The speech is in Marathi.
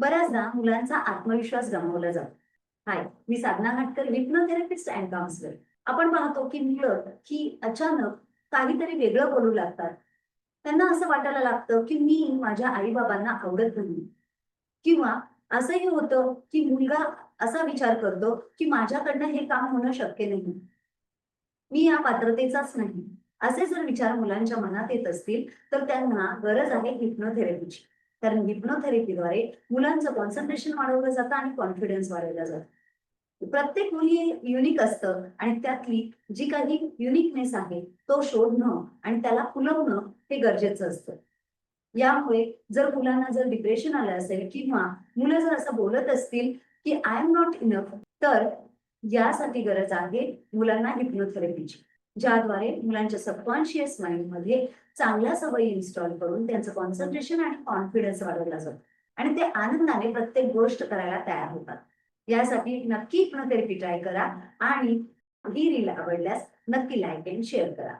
बऱ्याचदा मुलांचा आत्मविश्वास गमावला जातो. हाय मी साधना घाटकर हिप्नोथेरपिस्ट अँड काउन्सिलर आपण पाहतो की मुलं ही अचानक काहीतरी वेगळं बोलू लागतात. त्यांना असं वाटायला लागतं की मी माझ्या आई बाबांना आवडत नाही. किंवा असंही होतं की मुलगा असा विचार करतो की माझ्याकडनं हे काम होणं शक्य नाही. मी या पात्रतेचाच नाही. असे जर विचार मुलांच्या मनात येत असतील तर त्यांना गरज आहे हिप्नोथेरपीची कारण हिप्नोथेरपीद्वारे मुलांचं कॉन्सन्ट्रेशन वाढवलं जातं आणि कॉन्फिडन्स वाढवला जातो. प्रत्येक मुली युनिक असतं आणि त्यातली जी काही युनिकनेस आहे तो शोधणं आणि त्याला फुलवणं हे गरजेचं असतं. यामुळे जर मुलांना जर डिप्रेशन आलं असेल किंवा मुलं जर असं बोलत असतील की आय एम नॉट इनफ तर यासाठी गरज आहे मुलांना हिप्नोथेरपीची ज्याद्वारे मुलांच्या सबकॉन्शियस माइंडमध्ये चांगल्या सवयी इन्स्टॉल करून त्यांचं कॉन्सन्ट्रेशन आणि कॉन्फिडन्स वाढवला जातो. आणि ते आनंदाने प्रत्येक गोष्ट करायला तयार होतात. यासाठी नक्की हिप्नोथेरपी ट्राय करा आणि ही रील आवडल्यास नक्की लाईक अँड शेअर करा.